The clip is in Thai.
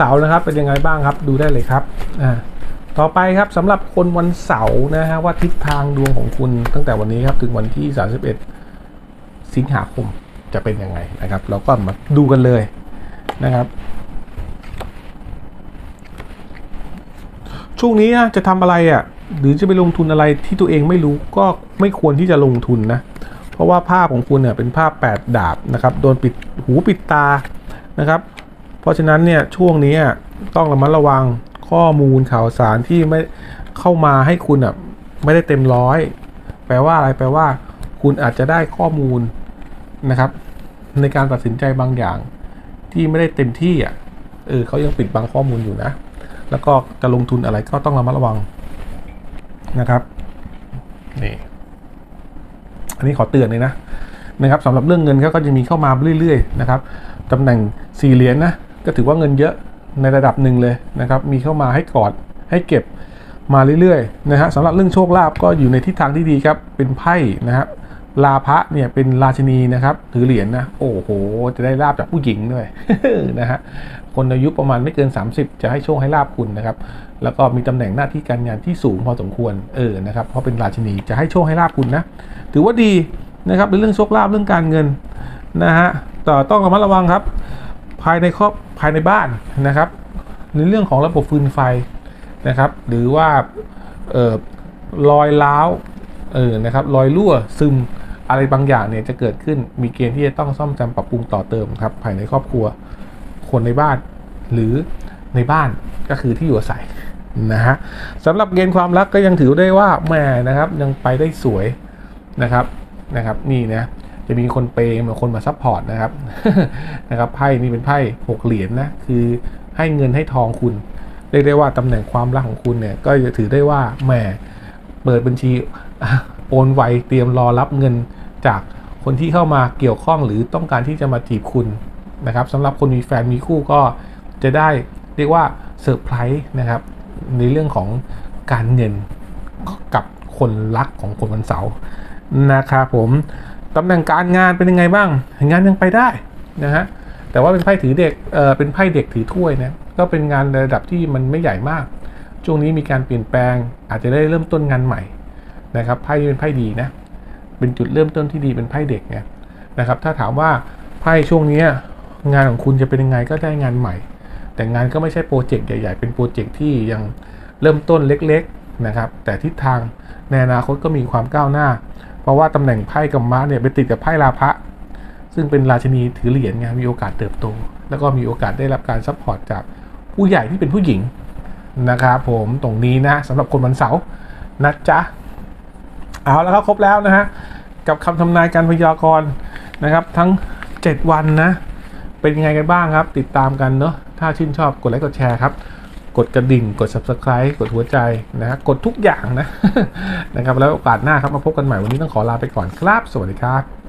เสาร์นะครับเป็นยังไงบ้างครับดูได้เลยครับอ่าต่อไปครับสำหรับคนวันเสาร์นะฮะว่าทิศทางดวงของคุณตั้งแต่วันนี้ครับถึงวันที่ 31 สิงหาคมจะเป็นยังไงนะครับ เราก็มาดูกันเลยนะครับ ช่วงนี้นะจะทำอะไรอะ่ะหรือจะไปลงทุนอะไรที่ตัวเองไม่รู้ก็ไม่ควรที่จะลงทุนนะเพราะว่าภาพของคุณเนี่ยเป็นภาพ 8 ดาบนะครับโดนปิดหูปิดตานะครับ เพราะฉะนั้นเนี่ยช่วงนี้อะต้องระมัดระวังข้อมูลข่าวสารที่ไม่เข้ามาให้คุณอะไม่ได้เต็มร้อย แปลว่าอะไรแปลว่า คุณอาจจะได้ข้อมูลนะครับ ในการตัดสินใจบางอย่าง ที่ไม่ได้เต็มที่อะเออเขายังปิดบังข้อมูลอยู่นะ แล้วก็จะลงทุนอะไรก็ต้องระมัดระวังนะครับนี่อันนี้ขอเตือนเลยนะนะครับสำหรับเรื่องเงินเขาก็จะมีเข้ามาเรื่อยๆนะครับตำแหน่งสี่เหรียญนะ ก็ถือว่าเงินเยอะในระดับหนึ่งเลยนะครับ มีเข้ามาให้กอดให้เก็บมาเรื่อยๆนะฮะสำหรับเรื่องโชคลาภก็อยู่ในทิศทางที่ดีครับ เป็นไพ่นะครับลาภะเนี่ยเป็นราชินีนะครับ ถือเหรียญนะโอ้โห จะได้ลาบจากผู้หญิงด้วยนะฮะคนอายุประมาณไม่เกิน 30 จะให้โชคให้ลาบคุณนะครับ แล้วก็มีตำแหน่งหน้าที่การงานที่สูงพอสมควรเออนะครับเพราะเป็นราชินีจะให้โชคให้ลาบคุณนะถือว่าดีนะครับเป็นเรื่องโชคลาภเรื่องการเงินนะฮะแต่ต้องระมัดระวังครับ ภายในครอบภายในบ้านนะครับ ในเรื่องของระบบฟืนไฟนะครับ หรือว่าออรอยร้าวเออนะครับรอยรั่วซึมอะไรบางอย่างเนี่ยจะเกิดขึ้นมีเกณฑ์ที่จะต้องซ่อมแซมปรับปรุงต่อเติมครับภายในครอบครัว คนในบ้าน หรือในบ้านก็คือที่อยู่อาศัยนะฮะสำหรับเกณฑ์ความรักก็ยังถือได้ว่าแม่นะครับยังไปได้สวยนะครับนะครับนี่นะ จะมีคนเปย์มาคนมาซัพพอร์ตนะครับนะครับไพ่นี่เป็นไพ่หกเหรียญนะคือให้เงินให้ทองคุณเรียกได้ว่าตำแหน่งความรักของคุณเนี่ยก็จะถือได้ว่าแหมเปิดบัญชีโอนไวเตรียมรอรับเงินจากคนที่เข้ามาเกี่ยวข้องหรือต้องการที่จะมาจีบคุณนะครับสำหรับคนมีแฟนมีคู่ก็จะได้เรียกว่าเซอร์ไพรส์นะครับในเรื่องของการเงินกับคนรักของคนวันเสาร์นะครับผม ตำแหน่งการงานเป็นยังไงบ้าง งานยังไปได้นะฮะแต่ว่าเป็นไพ่ถือเด็กเออเป็นไพ่เด็กถือถ้วยนะก็เป็นงานระดับที่มันไม่ใหญ่มากช่วงนี้มีการเปลี่ยนแปลงอาจจะได้เริ่มต้นงานใหม่นะครับไพ่เป็นไพ่ดีนะเป็นจุดเริ่มต้นที่ดีเป็นไพ่เด็กไงนะครับ ถ้าถามว่าไพ่ช่วงนี้งานของคุณจะเป็นยังไงก็ได้งานใหม่ แต่งานก็ไม่ใช่โปรเจกต์ใหญ่ๆ เป็นโปรเจกต์ที่ยังเริ่มต้นเล็กๆนะครับ แต่ทิศทางในอนาคตก็มีความก้าวหน้า ราะว่าตำแหน่งไพ่กัมมะเนี่ยไปติดกับไพ่ลาภะซึ่งเป็นราชินีถือเหรียญไงมีโอกาสเติบโต แล้วก็มีโอกาสได้รับการซัพพอร์ตจากผู้ใหญ่ที่เป็นผู้หญิงนะครับผมตรงนี้นะสำหรับคนวันเสาร์นะจ๊ะเอาแล้วครับครบแล้วนะฮะกับคำทำนายการพยากรณ์นะครับ ทั้ง 7 วันนะ เป็นยังไงกันบ้างครับ ติดตามกันเนาะถ้าชื่นชอบกดไลค์กดแชร์ครับ กดกระดิ่ง กด subscribe กดหัวใจนะฮะกดทุกอย่างนะนะครับแล้วโอกาสหน้าครับมาพบกันใหม่วันนี้ต้องขอลาไปก่อนครับ สวัสดีครับ